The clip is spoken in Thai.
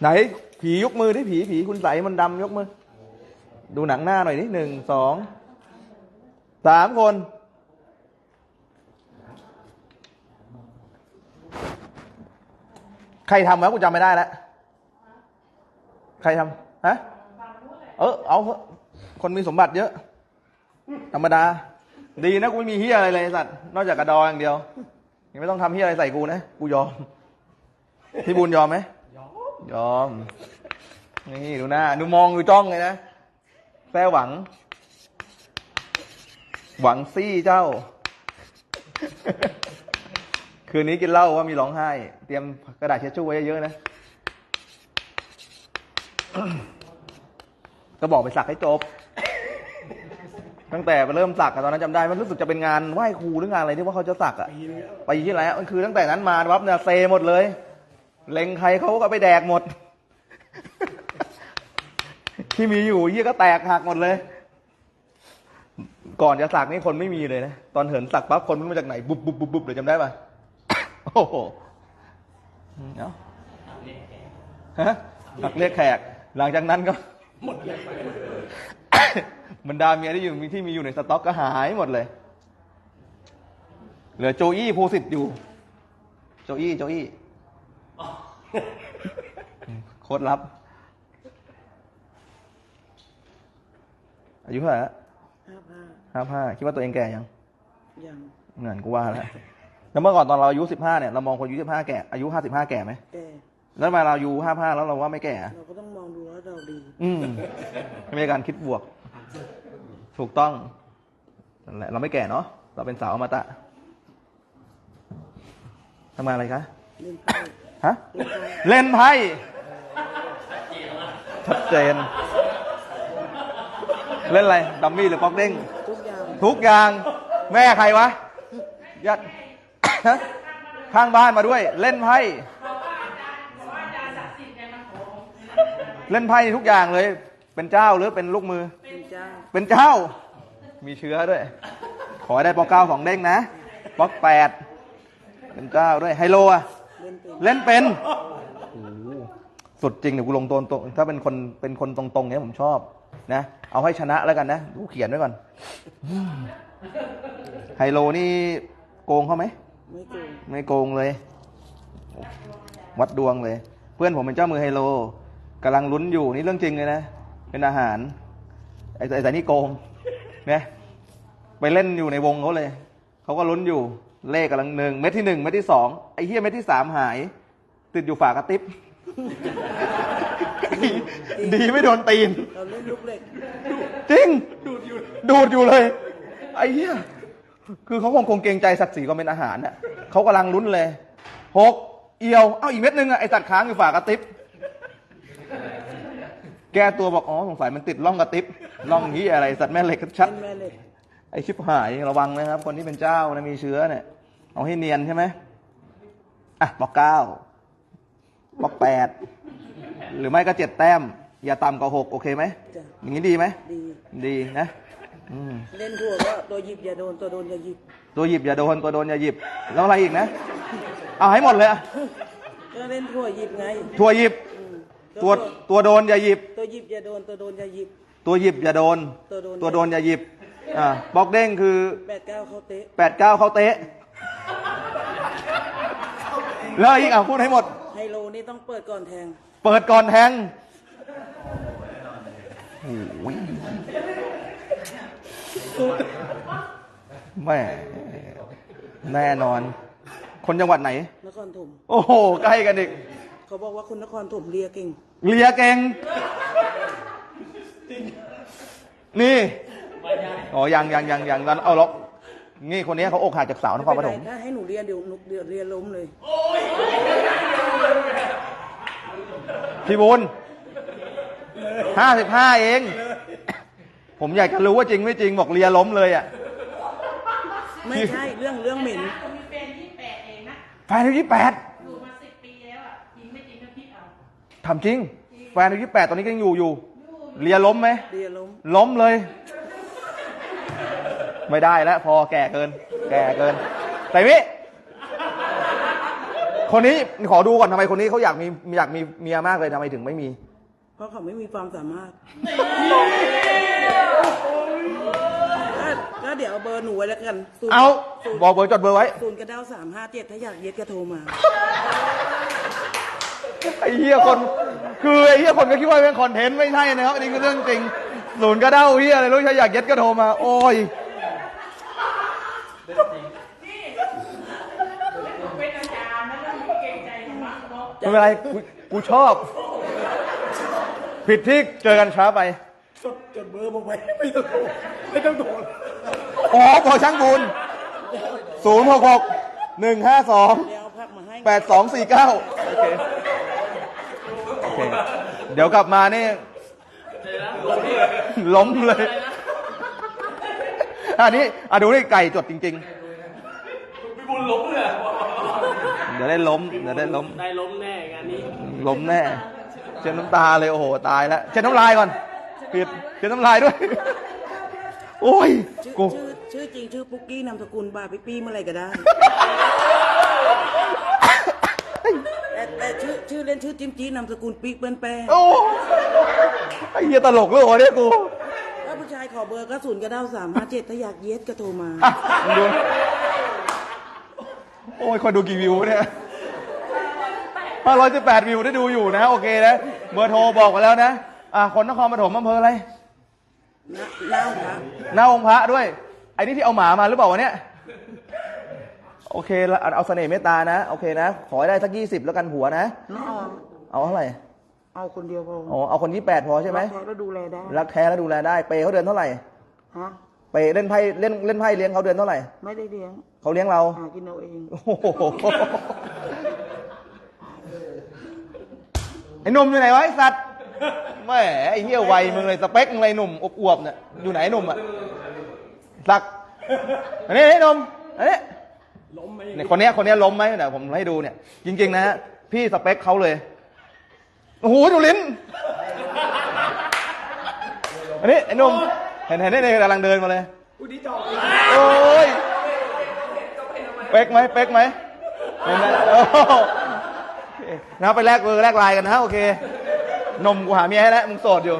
ไหนผียกมือที่ผีผีคุณใสมันดำยกมือ ดูหนังหน้าหน่อยนิหนึ่งสองสามคน ใครทำวะกูจำไม่ได้แล้ว ใครทำฮะเออเอาคนมีสมบัติเยอะ ธรรมดา ดีนะกูไม่มีเฮียอะไรเลยสัตว์นอกจากกระดออย่างเดียวยังไม่ต้องทำเฮียอะไรใส่กูนะ กูยอม พี่บุญยอมไหม ยอม นี่ดูหน้า ดูมองดูจ้องเลยนะแซ่หวัง หวังซี่เจ้า คืนนี้กินเหล้าว่ามีร้องไห้ เตรียมกระดาษเช็ดชู่ไว้เยอะๆนะ ก็บอกไปสักให้จบ ตั้งแต่เริ่มสักอะตอนนั้นจำได้ มันรู้สึกจะเป็นงานไหว้ครูหรืองานอะไรที่ว่าเขาจะสักอะไปที่แล้วมันคือตั้งแต่นั้นมาวับเนี่ยเซหมดเลย เล็งใครเขาก็ไปแดกหมด ที่มีอยู่เยี่ยก็แตกหักหมดเลย ก่อนจะสักนี่คนไม่มีเลยนะ ตอนเหินสักปั๊บคนไม่รู้มาจากไหน บุบบุบบุบบุบเลยจำได้ปะโอ้โหเนาะฮะสักเรียกแขก หลังจากนั้นก็หมดเลยบรรดาเมียที่อยู่มีที่มีอยู่ในสต็อกก็หายหมดเลย เหลือโจอี้ภูสิทธิ์อยู่ โจอี้โจอี้ โคตรลับ อายุเท่าไหร่ละห้าห้าห้าห้าคิดว่าตัวเองแก่ยังยังเหมือนกูว่าแล้วแล้วเมื่อก่อนตอนเราอายุสิบห้าเนี่ยเรามองคนอายุสิบห้าแก่อายุห้าสิบห้าแก่ไหมแก่แล้วมาเราอายุห้าห้าแล้วเราว่าไม่แก่อะเราก็ต้องมองดูว่าเราดี อืมไม่ใช่การคิดบวก ถูกต้องนั่นแหละเราไม่แก่เนาะเราเป็นสาวอมตะทำงานอะไรคะเล่นไพ่ ฮะเล่นไพ่เล่นไพ่ชัดเจน เล่นอะไรดัมมี่หรือป๊อกเด้งทุกอย่างทุกอย่าง แม่ใครวะยัดฮะข้างบ้านมาด้วย เล่นไพ่เล่นไพ่ทุกอย่างเลย เป็นเจ้าหรือเป็นลูกมือ เป็นเจ้า เป็นเจ้า มีเชื้อด้วย ขอให้ได้ปอกเก้าสองเด้งนะปอกแปดเป็นเจ้าด้วยไฮโลอะ เล่นเป็นเล่นเป็นโอ้โหสุดจริงเดี๋ยวกูลงตรงตรงถ้าเป็นคนเป็นคนตรงๆเนี้ยผมชอบนะเอาให้ชนะแล้วกันนะกูเขียนไว้ก่อนอืมไฮโลนี่โกงเขาไหมไม่โกงไม่โกงเลย วัดดวงเลย เพื่อนผมเป็นเจ้ามือไฮโลกำลังลุ้นอยู่นี่เรื่องจริงเลยนะเป็นอาหารไอ้ไอ้แต่นี่โกงเนี่ยไปเล่นอยู่ในวงเขาเลยเขาก็ลุ้นอยู่ เลขกำลังหนึ่งเม็ดที่หนึ่งเม็ดที่สองไอ้เฮียเม็ดที่สามหาย ติดอยู่ฝากระติบดีไม่โดนตีน เราเล่นลูกเหล็กจริง ดูดอยู่ดูดอยู่เลย ไอ้เหี้ยคือเขาคงคงเกรงใจศักดิ์ศรีก็เป็นอาหารน่ะเขากำลังลุ้นเลยหกเอียว เอ้าอีกเม็ดนึงอะไอสัตว์ค้างอยู่ฝากระติบแก้ตัวบอกอ๋อสงสัยมันติดร่องกระติบร่องนี้ยอะไรสัตว์แม่เหล็กชัดเล่นแม่เหล็ก ไอชิบหายระวังนะครับ คนที่เป็นเจ้านะมีเชื้อเนี่ย เอาให้เนียนใช่ไหมอะบอกเก้าบอกแปดหรือไม่ก็เจ็ดแต้ม อย่าต่ำกว่าหกโอเคไหมจ้ะอย่างนี้ดีไหมดีดีนะอืมเล่นทั่วก็ตัวหยิบอย่าโดนตัวโดนอย่าหยิบตัวหยิบอย่าโดนตัวโดนอย่าหยิบ แล้วอะไรอีกนะ เอาให้หมดเลยอะก็เล่นทั่วหยิบไงตัวหยิบ อืมตัวตัวโดนอย่าหยิบ ตัวหยิบอย่าโดนตัวโดนอย่าหยิบ ตัวหยิบอย่าโดน ตัวโดน ตัวโดนอย่าหยิบอ่าบล็อกเด้งคือแปดเก้าเขาเตะแปดเก้าเขาเตะ แล้วอีกอะพูดให้หมด ไฮโลนี่ต้องเปิดก่อนแทง เปิดก่อนแทงโอ้ยแม่แน่นอน คนจังหวัดไหน นครถม โอ้โห ใกล้กันอีก เขาบอกว่าคนนครถมเลียเก่ง เลียเก่ง นี่ อ๋อ ยังยังยังยังตอนเอาล็อก นี่คนนี้เขาอกหักจากสาวนครปฐมถ้าให้หนูเรียนเดี๋ยวหนูเดี๋ยวเรียนล้มเลย พี่บุญห้าสิบห้าเอง ผมอยากจะรู้ว่าจริงไม่จริงบอกเลียล้มเลยอะ ไม่ใช่เรื่องเรื่องเหม็นมีแฟนที่แปดเองนะแฟนอายุยี่แปดอยู่มาสิบปีแล้วอะจริงไม่จริงก็คิดเอาทำจริง แฟนอายุยี่แปดตอนนี้ก็ยังอยู่อยู่เลียล้มไหมเรียนล้ม ล้มเลย ไม่ได้แล้ว พอแก่เกิน แก่เกินแต่วิคนนี้ขอดูก่อนทำไมคนนี้เขาอยากมีอยากมีเมียมากเลยทำไมถึงไม่มี เพราะเขาไม่มีความสามารถก็ก็เดี๋ยวเอาเบอร์หนูไว้แล้วกันศูนย์เอาศูนย์บอกเบอร์จดเบอร์ไว้ศูนย์กระเด้าสามห้าเจ็ดถ้าอยากเย็ดก็โทรมาไอ้เหี้ยคน คือไอ้เหี้ยคนก็คิดว่าเป็นคอนเทนต์ไม่ใช่นะครับอันนี้คือเรื่องจริงศูนย์กระเด้าเหี้ยอะไรรู้ใช่อยากเย็ดก็โทรมา โอ้ย เป็นอาจารย์นะแล้วมึงเก่งใจมากเนาะไม่เป็นไรกูกูชอบ ผิดที่เจอกันช้าไป จดจดเบอร์ผมไว้ไม่ต้องโทรไม่ต้องโทรอ๋อพอช่างบุญศูนย์หกหกหนึ่งห้าสองเดี๋ยวเอาพักมาให้แปดสองสี่เก้าโอเคโอเค เดี๋ยวกลับมานี่ ล้มเลย อันนี้อะดูนี่ไก่จดจริงๆพี่บุญล้มเลยอะเดี๋ยวได้ล้ม เดี๋ยวได้ล้ม ได้ล้มแน่งานนี้ล้มแน่ เช็ดน้ำตาเลยโอ้โหตายแล้วเช็ดน้ำลายก่อนปิดเช็ดน้ำลายด้วย โอ้ยชื่อกูชื่อชื่อจริงชื่อปุ๊กกี้นามสกุลบาปิปี้เมื่อไหรก็ได้ แต่แต่ชื่อชื่อเล่นชื่อจิ้มจี้นามสกุลปีกเปิ้ลแป้งโอ้ไอ้เหี้ยตลกเลยเหรอเนี่ยกูถ้าผู้ชาย ขอเบอร์ก็ศูนย์กระเด้าสามห้าเจ็ดถ้าอยากเย็ดก็โทรมาอะมึงดู โอ้ยคนดูกี่วิวเนี่ยห้าร้อยสิบแปดวิวได้ดูอยู่นะ โอเคนะ เบอร์โทรบอกมาแล้วนะ อะคนนครปฐมอำเภออะไร นะเล่าครับหน้าองค์พระด้วย ไอ้นี่ที่เอาหมามาหรือเปล่าวะเนี่ย โอเคละเอาเสน่ห์เมตตานะ โอเคนะ ขอให้ได้สักยี่สิบแล้วกันหัวนะ น้องออนเอาเท่าไหร่ เอาคนเดียวพออ๋อเอาคนที่แปดพอใช่ไหมรักแท้แล้วดูแลได้รักแท้แล้วดูแลได้ เปย์เขาเดือนเท่าไหร่ฮะเปย์เล่นไพ่เล่นเล่นไพ่เลี้ยงเขาเดือนเท่าไหร่ ไม่ได้เลี้ยงเขาเลี้ยงเราหากินเอาเองโอ้โหไอ้หนุ่มอยู่ไหนวะไอ้สัตว์แหมไอ้เหี้ยวัยมึงเลยสเปคมึงเลยหนุ่มอวบๆเนี่ยอยู่ไหนหนุ่มอะสักอันนี้ไอ้หนุ่มอันนี้ล้มไหมเนี่ยคนเนี้ยคนเนี้ยล้มไหมเดี๋ยวผมให้ดูเนี่ย จริง ๆ นะฮะพี่สเปคเขาเลย โอ้โหดูลิ้น อันนี้ไอ้หนุ่มเห็นเห็นได้ในกำลังเดินมาเลยอุ้ยดีจอกโอ้ยเป๊กไหมเป๊กไหมเห็นไหมโอ้นะไปแลกเบอร์แลกไลน์กันนะโอเคนมกูหาเมียให้แล้วมึงโสดอยู่